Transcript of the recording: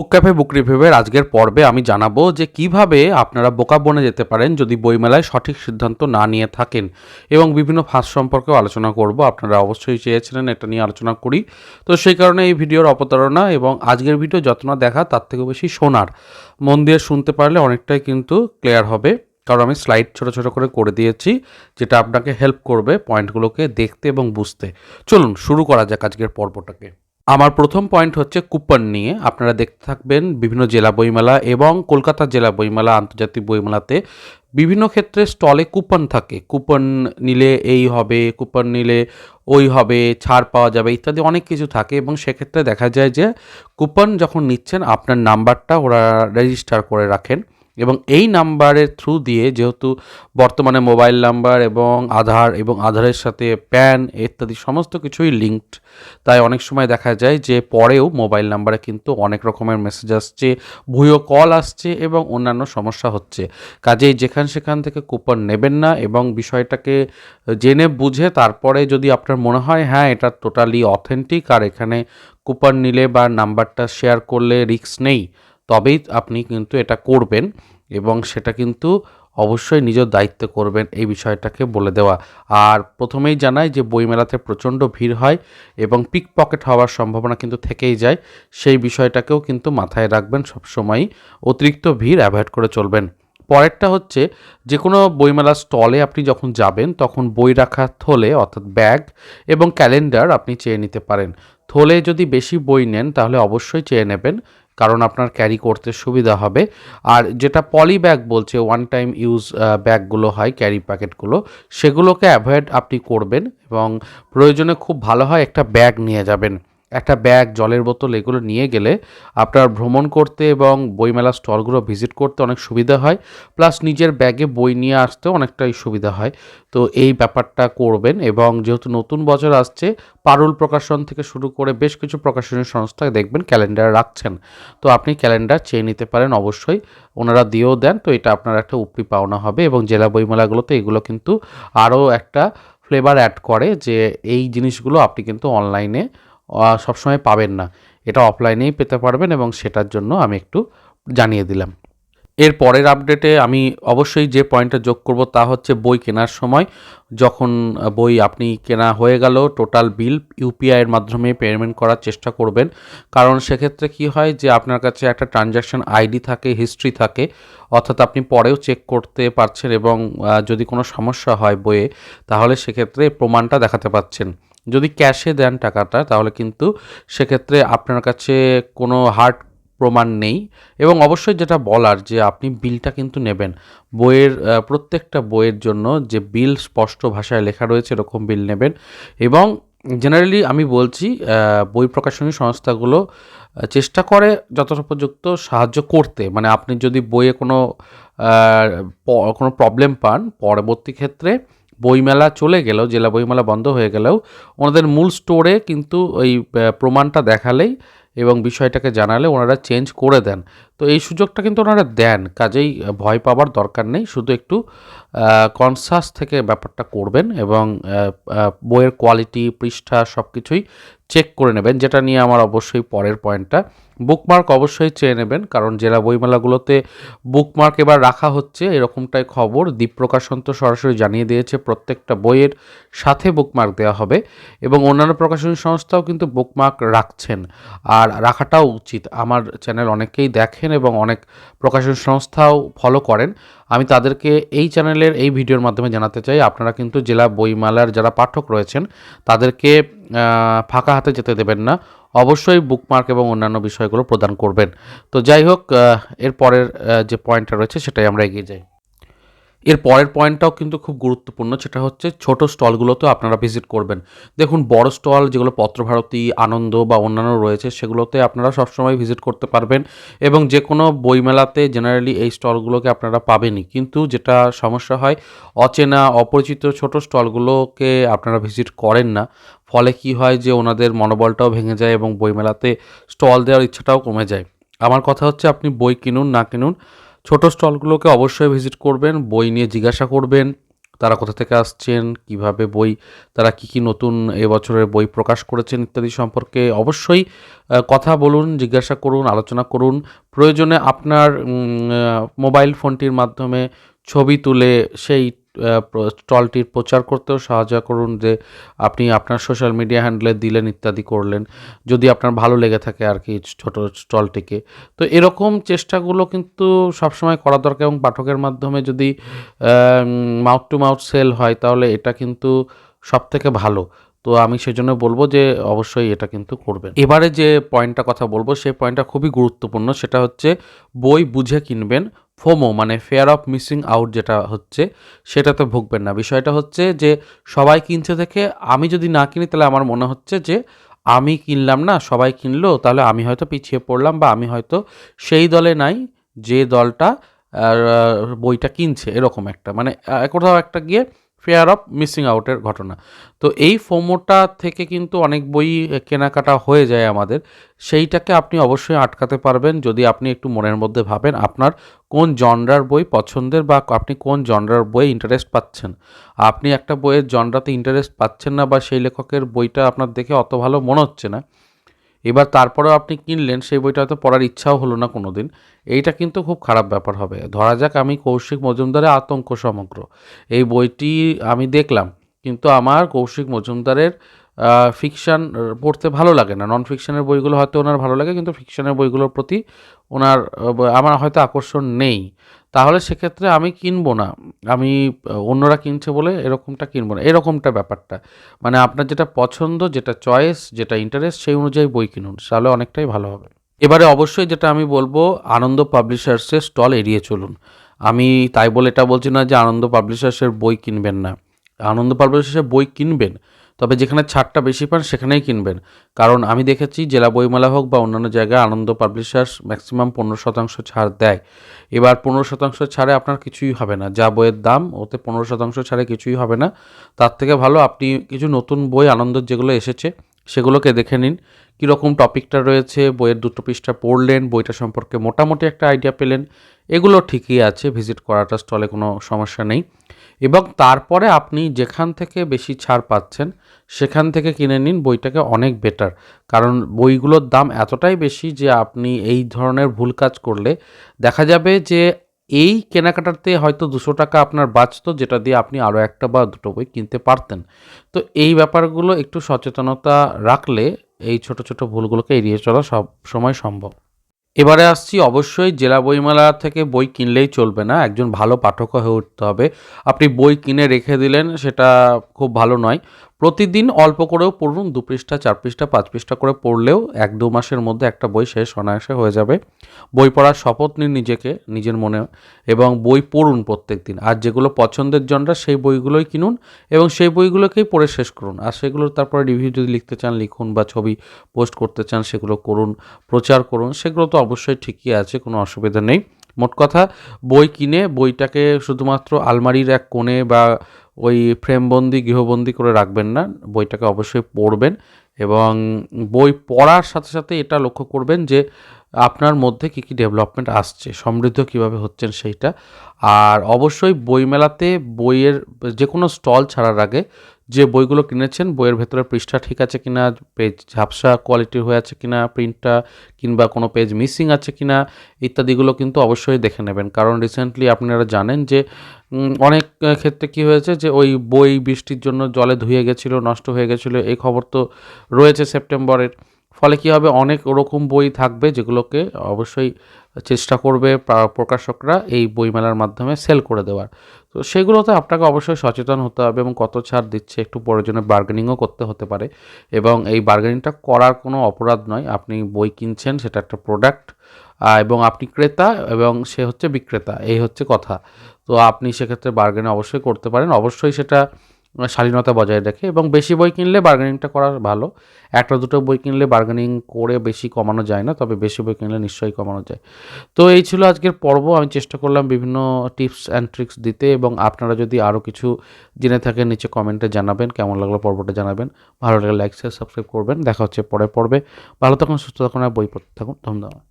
বুক cafe বুক রিভিউয়ের আজকের পর্বে আমি জানাব যে কীভাবে আপনারা বোকা বনে যেতে পারেন যদি বইমেলায় সঠিক সিদ্ধান্ত না নিয়ে থাকেন। এবং বিভিন্ন ফাঁস সম্পর্কেও আলোচনা করব। আপনারা অবশ্যই চেয়েছিলেন এটা নিয়ে আলোচনা করি। তো সেই কারণে এই ভিডিওর অবতারণা এবং আজকের ভিডিও যত না দেখা, তার থেকেও বেশি শোনার। মন দিয়ে শুনতে পারলে অনেকটাই কিন্তু ক্লিয়ার হবে। কারণ আমি স্লাইড ছোট ছোট করে করে দিয়েছি, যেটা আপনাকে হেল্প করবে পয়েন্টগুলোকে দেখতে এবং বুঝতে। চলুন, শুরু করা যাক আজকের পর্বটাকে। আমার প্রথম পয়েন্ট হচ্ছে কুপন নিয়ে। আপনারা দেখতে থাকবেন বিভিন্ন জেলা বইমেলা এবং কলকাতা জেলা বইমেলা, আন্তর্জাতিক বইমেলাতে বিভিন্ন ক্ষেত্রে স্টলে কুপন থাকে। কুপন নিলে এই হবে, কুপন নিলে ওই হবে, ছাড় পাওয়া যাবে ইত্যাদি অনেক কিছু থাকে এবং সেক্ষেত্রে দেখা যায় যে কুপন যখন নিচ্ছেন, আপনার নাম্বারটা ওরা রেজিস্টার করে রাখেন। এবং এই নাম্বারের থ্রু দিয়ে যেহেতু বর্তমানে মোবাইল নাম্বার এবং আধার এবং আধারের সাথে প্যান, ইত্যাদি সমস্ত কিছুই লিঙ্কড তাই অনেক সময় দেখা যায় যে পরেও মোবাইল নাম্বারে কিন্তু অনেক রকমের মেসেজ আসছে, ভুয়ো কল আসছে এবং অন্যান্য সমস্যা হচ্ছে। কাজেই যেখান সেখান থেকে কুপন নেবেন না এবং বিষয়টাকে জেনে বুঝে তারপরে যদি আপনার মনে হয় হ্যাঁ এটা টোটালি অথেন্টিক আর এখানে কুপন নিলে বা নাম্বারটা শেয়ার করলে রিস্ক নেই তবেই আপনি কিন্তু এটা করবেন এবং সেটা কিন্তু অবশ্যই নিজের দায়িত্বে করবেন এই বিষয়টাকে বলে দেওয়া। আর প্রথমেই জানাই যে বইমেলাতে প্রচণ্ড ভিড় হয় এবং পিক পকেট হওয়ার সম্ভাবনা কিন্তু থেকেই যায়, সেই বিষয়টাকেও কিন্তু মাথায় রাখবেন সবসময়ই। অতিরিক্ত ভিড় অ্যাভয়েড করে চলবেন। পরেরটা হচ্ছে যে কোনো বইমেলা স্টলে আপনি যখন যাবেন, তখন বই রাখার থলে অর্থাৎ ব্যাগ এবং ক্যালেন্ডার আপনি চেয়ে নিতে পারেন। থলে যদি বেশি বই নেন, তাহলে অবশ্যই চেয়ে নেবেন কারণ আপনার ক্যারি করতে সুবিধা হবে। আর যেটা পলি ব্যাগ বলছে ওয়ান টাইম ইউজ ব্যাগগুলো হয় ক্যারি প্যাকেটগুলো সেগুলোকে অ্যাভয়েড আপনি করবেন এবং প্রয়োজনে খুব ভালো হয় একটা ব্যাগ নিয়ে যাবেন। একটা ব্যাগ, জলের বোতল এগুলো নিয়ে গেলে আপনার ভ্রমণ করতে এবং বইমেলা স্টলগুলো ভিজিট করতে অনেক সুবিধা হয়। প্লাস নিজের ব্যাগে বই নিয়ে আসতেও অনেকটাই সুবিধা হয়। তো এই ব্যাপারটা করবেন এবং যেহেতু নতুন বছর আসছে, পারুল প্রকাশন থেকে শুরু করে বেশ কিছু প্রকাশনী সংস্থা দেখবেন, ক্যালেন্ডার রাখছেন। তো আপনি ক্যালেন্ডার চেয়ে নিতে পারেন অবশ্যই। ওনারা দিয়েও দেন, তো এটা আপনার একটা উপরি পাওনা হবে এবং জেলা বইমেলাগুলোতে এগুলো কিন্তু আরও একটা ফ্লেভার অ্যাড করে যে এই জিনিসগুলো আপনি কিন্তু অনলাইনে সবসময় পাবেন না। এটা অফলাইনেই পেতে পারবেন এবং সেটার জন্য আমি একটু জানিয়ে দিলাম। এর পরের আপডেটে আমি অবশ্যই যে পয়েন্টটা যোগ করব তা হচ্ছে বই কেনার সময়। যখন বই আপনি কেনা হয়ে গেল টোটাল বিল ইউপিআইয়ের মাধ্যমে পেমেন্ট করার চেষ্টা করবেন। কারণ সেক্ষেত্রে কি হয় যে আপনার কাছে একটা ট্রানজ্যাকশন আইডি থাকে হিস্ট্রি থাকে, অর্থাৎ আপনি পরেও চেক করতে পারছেন এবং যদি কোনো সমস্যা হয় বইয়ে, তাহলে সেক্ষেত্রে প্রমাণটা দেখাতে পাচ্ছেন। যদি ক্যাশে দেন টাকাটা, তাহলে কিন্তু সেক্ষেত্রে আপনার কাছে কোনো হার্ড প্রমাণ নেই। এবং অবশ্যই যেটা বলার যে আপনি বিলটা কিন্তু নেবেন। বইয়ের প্রত্যেকটা বইয়ের জন্য যে বিল স্পষ্ট ভাষায় লেখা রয়েছে, এরকম বিল নেবেন। এবং জেনারেলি আমি বলছি বই প্রকাশনী সংস্থাগুলো চেষ্টা করে যতটা উপযুক্ত সাহায্য করতে। মানে আপনি যদি বইয়ে কোনো কোনো প্রবলেম পান, পরবর্তী ক্ষেত্রে বইমেলা চলে গেলেও, জেলা বইমেলা বন্ধ হয়ে গেলেও, ওনাদের মূল স্টোরে কিন্তু ওই প্রমাণটা দেখালেই এবং বিষয়টাকে জানালে ওনারা চেঞ্জ করে দেন। তো এই সুযোগটা কিন্তু ওনারা দেন, কাজেই ভয় পাবার দরকার নেই, শুধু একটু কনসাস থেকে ব্যাপারটা করবেন এবং বইয়ের কোয়ালিটি, পৃষ্ঠা সব কিছুই চেক করে নেবেন, যেটা নিয়ে আমার অবশ্যই পরের পয়েন্টটা। বুকমার্ক অবশ্যই চেয়ে নেবেন, কারণ জেলা বইমেলাগুলোতে বুকমার্ক এবার রাখা হচ্ছে, এরকমটাই খবর। দ্বীপ প্রকাশন তো সরাসরি জানিয়ে দিয়েছে, প্রত্যেকটা বইয়ের সাথে বুকমার্ক দেওয়া হবে এবং অন্যান্য প্রকাশনী সংস্থাও কিন্তু বুকমার্ক রাখছেন। আর রাখাটাও উচিত। আমার চ্যানেল অনেকেই দেখেন এবং অনেক প্রকাশন সংস্থাও ফলো করেন। আমি তাদেরকে এই চ্যানেলের এই ভিডিওর মাধ্যমে জানাতে চাই, আপনারা কিন্তু জেলা বইমেলার যারা পাঠক রয়েছেন, তাদেরকে ফাঁকা হাতে যেতে দেবেন না। অবশ্যই বুকমার্ক এবং অন্যান্য বিষয়গুলো প্রদান করবেন। তো যাই হোক এর পরের যে পয়েন্টটা রয়েছে সেটাই আমরা এগিয়ে যাই। এর পরের পয়েন্টটাও কিন্তু খুব গুরুত্বপূর্ণ, সেটা হচ্ছে ছোট স্টলগুলোতেও আপনারা ভিজিট করবেন। দেখুন, বড় স্টল যেগুলো পত্রভারতী, আনন্দ বা অন্যান্য রয়েছে, সেগুলোতে আপনারা সবসময় ভিজিট করতে পারবেন এবং যে কোনো বইমেলাতে জেনারেলি এই স্টলগুলোকে আপনারা পাবেনই। কিন্তু যেটা সমস্যা হয়, অচেনা, অপরিচিত ছোট স্টলগুলোকে আপনারা ভিজিট করেন না। ফলে কি হয় যে ওনাদের মনোবলটাও ভেঙে যায় এবং বইমেলাতে স্টল দেওয়ার ইচ্ছাটাও কমে যায়। আমার কথা হচ্ছে আপনি বই কিনুন, না কিনুন ছোট স্টলগুলোকে অবশ্যই ভিজিট করবেন, বই নিয়ে জিজ্ঞাসা করবেন, তারা কোথা থেকে আসছেন, কীভাবে বই, তারা কি কি নতুন এবছরের বই প্রকাশ করেছেন ইত্যাদি সম্পর্কে অবশ্যই কথা বলুন, জিজ্ঞাসা করুন, আলোচনা করুন। প্রয়োজনে আপনার মোবাইল ফোনটির মাধ্যমে ছবি তুলে সেই স্টলটির প্রচার করতেও সাহায্য করুন যে আপনি আপনার সোশ্যাল মিডিয়া হ্যান্ডেলে দিলেন ইত্যাদি করলেন, যদি আপনার ভালো লেগে থাকে আর কি ছোট স্টলটিকে। তো এরকম চেষ্টাগুলো কিন্তু সবসময় করা দরকার এবং পাঠকের মাধ্যমে যদি মাউথ টু মাউথ সেল হয় তাহলে এটা কিন্তু সব থেকে ভালো। তো আমি সেজন্য বলব যে অবশ্যই এটা কিন্তু করবেন। এবারে যে পয়েন্টটা কথা বলব সেই পয়েন্টটা খুবই গুরুত্বপূর্ণ, সেটা হচ্ছে বই বুঝে কিনবেন ফোমো মানে ফেয়ার অফ মিসিং আউট যেটা হচ্ছে, সেটাতে ভুগবেন না। বিষয়টা হচ্ছে যে, সবাই কিনছে দেখে আমি যদি না কিনি, তাহলে আমার মনে হচ্ছে যে, আমি কিনলাম না, সবাই কিনলো, তাহলে আমি হয়তো পিছিয়ে পড়লাম বা আমি হয়তো সেই দলে নাই যে দলটা বইটা কিনছে, এরকম একটা। মানে কোথাও একটা গিয়ে ফেয়ার অফ মিসিং আউটের ঘটনা। তো এই ফোমোটা থেকে কিন্তু অনেক বই কেনাকাটা হয়ে যায় আমাদের। সেইটাকে আপনি অবশ্যই আটকাতে পারবেন। যদি আপনি একটু মনের মধ্যে ভাবেন, আপনার কোন জনরার বই পছন্দের বা আপনি কোন জনরার বই ইন্টারেস্ট পাচ্ছেন? আপনি একটা বইয়ের জনরাতে ইন্টারেস্ট পাচ্ছেন না বা সেই লেখকের বইটা আপনার দেখে অত ভালো মনে হচ্ছে না। এবার তারপরেও আপনি কিনলেন, সেই বইটা হয়তো পড়ার ইচ্ছাও হলো না কোনো দিন এইটা কিন্তু খুব খারাপ ব্যাপার হবে। ধরা যাক আমি কৌশিক মজুমদারের আতঙ্ক সমগ্র। এই বইটি আমি দেখলাম কিন্তু আমার কৌশিক মজুমদারের ফিকশান পড়তে ভালো লাগে না। নন ফিকশানের বইগুলো হয়তো ওনার ভালো লাগে, কিন্তু ফিকশানের বইগুলোর প্রতি ওনার আমার হয়তো আকর্ষণ নেই। তাহলে সেক্ষেত্রে আমি কিনবো না। আমি অন্যরা কিনছে বলে এরকমটা কিনবো না। এরকমটা ব্যাপারটা। মানে আপনার যেটা পছন্দ, যেটা চয়েস যেটা ইন্টারেস্ট সেই অনুযায়ী বই কিনুন। তাহলে অনেকটাই ভালো হবে। এবারে অবশ্যই যেটা আমি বলব, আনন্দ পাবলিশার্সের স্টল এড়িয়ে চলুন। আমি তাই বলে এটা বলছি না যে আনন্দ পাবলিশার্সের বই কিনবেন না। আনন্দ পাবলিশার্সের বই কিনবেন। তবে যেখানে ছাড়টা বেশি পান, সেখানেই কিনবেন। কারণ আমি দেখেছি, জেলা বইমেলা হোক বা অন্যান্য জায়গায় আনন্দ পাবলিশার্স ম্যাক্সিমাম পনেরো শতাংশ ছাড় দেয়। এবার পনেরো শতাংশ ছাড়ে আপনার কিছুই হবে না। যা বইয়ের দাম, ওতে পনেরো শতাংশ ছাড়ে কিছুই হবে না। তার থেকে ভালো আপনি কিছু নতুন বই আনন্দ যেগুলো এসেছে সেগুলোকে দেখে নিন। কীরকম টপিকটা রয়েছে, বইয়ের দুটো পৃষ্ঠা পড়লেন, বইটা সম্পর্কে মোটামুটি একটা আইডিয়া পেলেন, এগুলো ঠিকই আছে ভিজিট করাটা স্টলে কোনো সমস্যা নেই। এবং তারপরে আপনি যেখান থেকে বেশি ছাড় পাচ্ছেন, সেখান থেকে কিনে নিন, বইটাকে অনেক বেটার কারণ বইগুলোর দাম এতটাই বেশি যে আপনি এই ধরনের ভুল কাজ করলে দেখা যাবে যে এই কেনাকাটাতে হয়তো দুশো টাকা আপনার বাঁচতো, যেটা দিয়ে আপনি আরও একটা বা দুটো বই কিনতে পারতেন। তো এই ব্যাপারগুলো একটু সচেতনতা রাখলে এই ছোট ছোট ভুলগুলোকে এড়িয়ে চলা সব সময় সম্ভব। এবারে আসছি অবশ্যই জেলা বইমেলা থেকে বই কিনলেই চলবে না, একজন ভালো পাঠক হয়ে উঠতে হবে। আপনি বই কিনে রেখে দিলেন, সেটা খুব ভালো নয়। প্রতিদিন অল্প করেও পড়ুন, দু পৃষ্ঠা, চার পৃষ্ঠা, পাঁচ পৃষ্ঠা করে পড়লেও এক দু মাসের মধ্যে একটা বই শেষ অনায়াসে হয়ে যাবে। বই পড়ার শপথ নিন নিজেকে, নিজের মনে, এবং বই পড়ুন প্রত্যেক দিন আর যেগুলো পছন্দের জনরা সেই বইগুলোই কিনুন এবং সেই বইগুলোকেই পড়ে শেষ করুন। আর সেগুলোর তারপরে রিভিউ যদি লিখতে চান, লিখুন বা ছবি পোস্ট করতে চান, সেগুলো করুন, প্রচার করুন, সেগুলো তো অবশ্যই ঠিকই আছে, কোনো অসুবিধা নেই। মোট কথা, বই কিনে বইটাকে শুধুমাত্র আলমারির এক কোণে বা ওই ফ্রেমবন্দি গৃহবন্দী করে রাখবেন না। বইটাকে অবশ্যই পড়বেন এবং বই পড়ার সাথে সাথে এটা লক্ষ্য করবেন যে আপনার মধ্যে কী কী ডেভেলপমেন্ট আসছে, সমৃদ্ধ কীভাবে হচ্ছেন সেইটা। আর অবশ্যই বইমেলাতে বইয়ের যে কোনো স্টল ছাড়ার আগে যে বইগুলো কিনেছেন, বইয়ের ভেতরে পৃষ্ঠা ঠিক আছে কিনা, পেজ ঝাপসা কোয়ালিটির হয়ে আছে কিনা প্রিন্টটা কিংবা কোনো পেজ মিসিং আছে কিনা, ইত্যাদিগুলো কিন্তু অবশ্যই দেখে নেবেন। কারণ রিসেন্টলি আপনারা জানেন যে অনেক ক্ষেত্রে কি হয়েছে যে, ওই বই বৃষ্টির জন্য জলে ধুয়ে গেছিল, নষ্ট হয়ে গেছিল, এই খবর তো রয়েছে সেপ্টেম্বরের। ফলে কি হবে? অনেক ওরকম বই থাকবে যেগুলোকে অবশ্যই চেষ্টা করবে প্রকাশকরা এই বইমেলার মাধ্যমে সেল করে দেওয়ার। তো সেগুলোতে আপনাকে অবশ্যই সচেতন হতে হবে এবং কত ছাড় দিচ্ছে, একটু প্রয়োজনে বার্গেনিংও করতে হতে পারে এবং এই বার্গেনিংটা করার কোনো অপরাধ নয়। আপনি বই কিনছেন, সেটা একটা প্রোডাক্ট এবং আপনি ক্রেতা এবং সে হচ্ছে বিক্রেতা, এই হচ্ছে কথা। তো আপনি সেক্ষেত্রে বার্গেন অবশ্যই করতে পারেন। অবশ্যই সেটা শালীনতা বজায় রাখে এবং বেশি বই কিনলে বার্গেনিংটা করা ভালো। একটা দুটো বই কিনলে বার্গেনিং করে বেশি কমানো যায় না, তবে বেশি বই কিনলে নিশ্চয়ই কমানো যায়। তো এই ছিল আজকের পর্ব। আমি চেষ্টা করলাম বিভিন্ন টিপস অ্যান্ড ট্রিক্স দিতে এবং আপনারা যদি আরও কিছু জেনে থাকেন, নিচে কমেন্টে জানাবেন, কেমন লাগল পর্বটা জানাবেন। ভালো লাগলে লাইক শেয়ার সাবস্ক্রাইব করবেন। দেখা হচ্ছে পরে পর্বে। ভালো থাকুন, সুস্থ থাকুন আর বই পড়তে থাকুন। ধন্যবাদ।